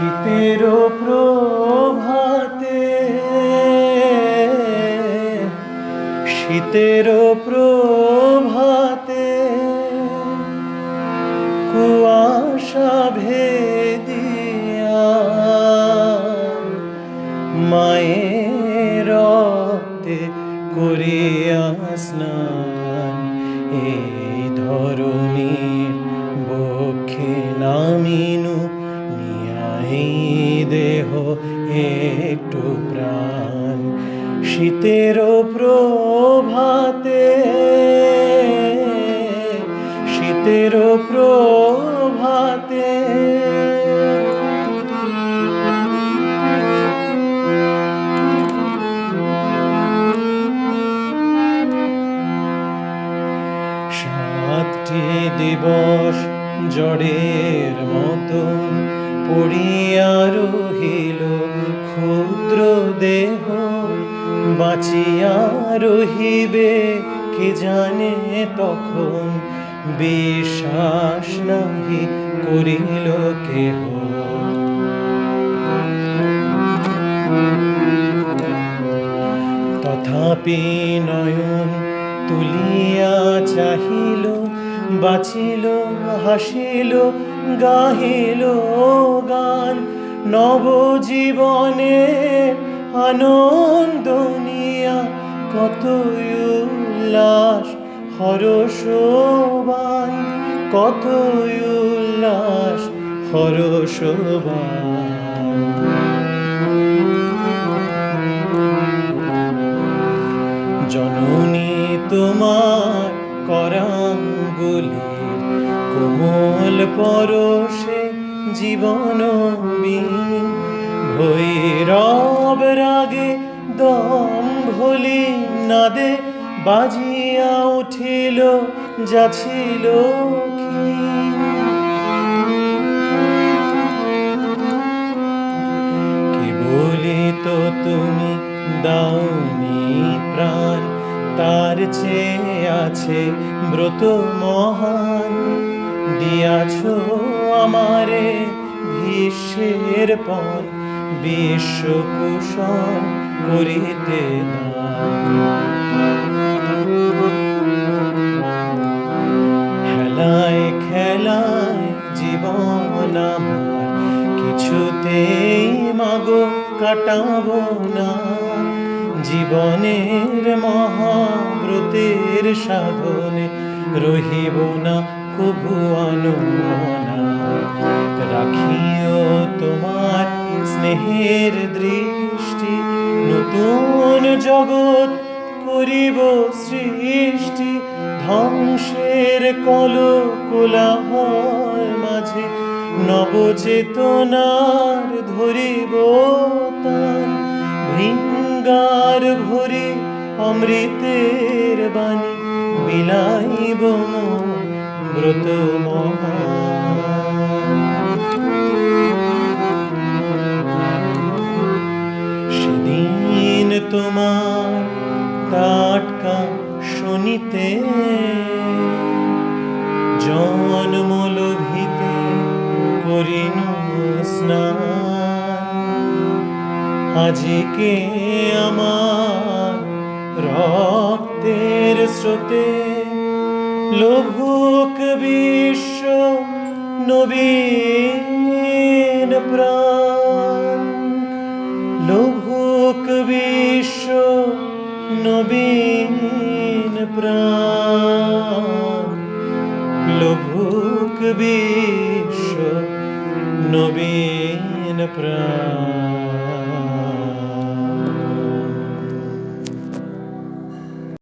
শীতের প্রভাতে শীতের প্রভাতে কুয়াশা ভেদিয়া মায়ের রক্তে করিয়া স্নান এই ধরনীর বক্ষে নামিনু। নিয়াই দেহ একটু প্রাণ। শীতের প্রভাতে শীতের প্রভাতে। সাতটি দিবস জড়ের মতন পড়িয়া রহিল ক্ষুদ্র দেহ। বাঁচিয়া রহিবে, কে জানে তখন বিশ্বাস নাহি করিল কেহ। তথাপি নয়ন তুলিয়া চাহিল বাঁচিল, হাসিল, গাহিল গান। নবজীবনে আনন্দ নিয়া কত উল্লাস, হরসবান। কত উল্লাস, হরসবান। জননী তোমার করাঙ্গুলির কোমল পরশে জীবন বিন ভৈরব রাগে দম ভলি নাদে বাজিয়া উঠিল যাছিল ক্ষীণ। কি বলি তো তুমি দাওনি আছে ব্রত মহান। দিয়াছ আমারে ভীষ্মের পণ বিশ্বকুশল করিতে খেলায় খেলায় জীবন আমার, কিছুতেই মাগো কাটাবো না। জীবনের মহাব্রতের সাধনে রহিব না কভু আনমনা। রাখিও তোমার স্নেহের দৃষ্টি, নতুন জগৎ করিব সৃষ্টি। ধ্বংসের কল কোলাহল মাঝে নবচেতনার ধরিব তান। ভৃঙ্গার ভরে অমৃতের বাণী বিলাইব মন ব্রত সেদিন তোমার টাটকা শুনিতে জন্মলোভিতে করিনু স্নান। আজকে আমার রক্তের স্রোতে লোভুক বিশ্ব নবীন প্রাণ। লোভুক বিশ্ব নবীন প্রাণ। লোভুক বিশ্ব নবীন প্রাণ।